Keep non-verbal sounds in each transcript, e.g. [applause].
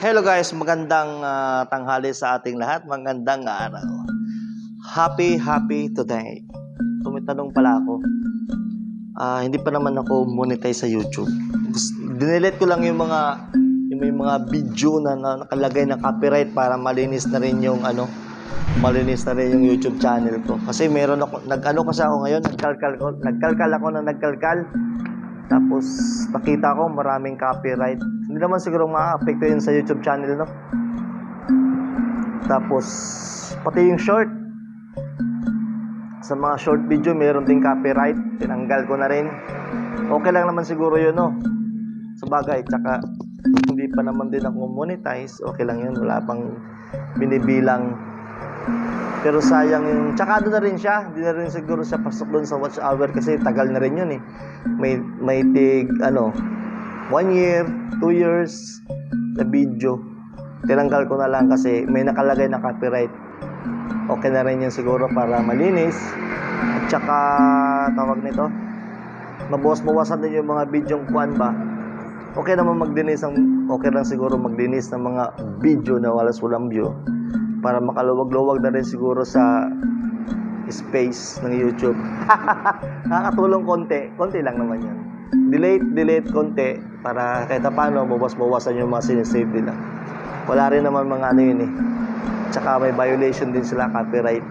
Hello guys, magandang ah, tanghali sa ating lahat. Magandang araw. Happy, happy today. Tumitanong pala ako. Ah, hindi pa naman ako monetize sa YouTube. Dinelete ko lang yung mga yung may mga video na, na nakalagay na copyright para malinis na rin yung ano malinis na rin yung YouTube channel ko. Kasi meron ako, nag-ano kasi ako ngayon, nagkalkal ko, nagkalkal ako na nagkalkal. Tapos nakita ko maraming copyright. Hindi naman siguro ma-apekto yun sa YouTube channel, no? Tapos pati yung short. Sa mga short video, meron ding copyright. Tinanggal ko na rin. Okay lang naman siguro yun, no? Sa bagay, tsaka hindi pa naman din ako monetize. Okay lang yun. Wala pang binibilang pero sayang yung... Tsaka doon na rin siya. Hindi na rin siguro siya pasok doon sa watch hour kasi tagal na rin yun eh. May, may tig, ano, one year, two years na video. Tinanggal ko na lang kasi may nakalagay na copyright. Okay na rin yun siguro para malinis. At tsaka, tawag nito, mabawas-bawasan din yung mga bidyong kuan ba. Okay naman magdinis ang okay lang siguro magdinis ng mga video na walas walang view para makaluwag-luwag na rin siguro sa space ng YouTube. [laughs] Nakakatulong konti. Konti lang naman yan. Delete, delete konti para kahit paano bawas-bawasan yung mga sinesave nila. Wala rin naman mga ano yun eh. Tsaka may violation din sila copyright.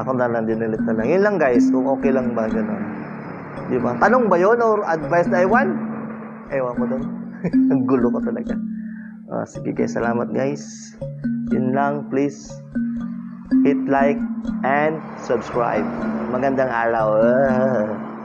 Ako na lang dinelete na lang. Yun lang guys, kung okay lang ba gano'n. Di ba? Tanong ba yun or advice na iwan? Ewan ko doon. [laughs] Ang gulo ko talaga. Ah, sige guys, salamat guys. Yun lang, please hit like and subscribe. Magandang araw. [laughs]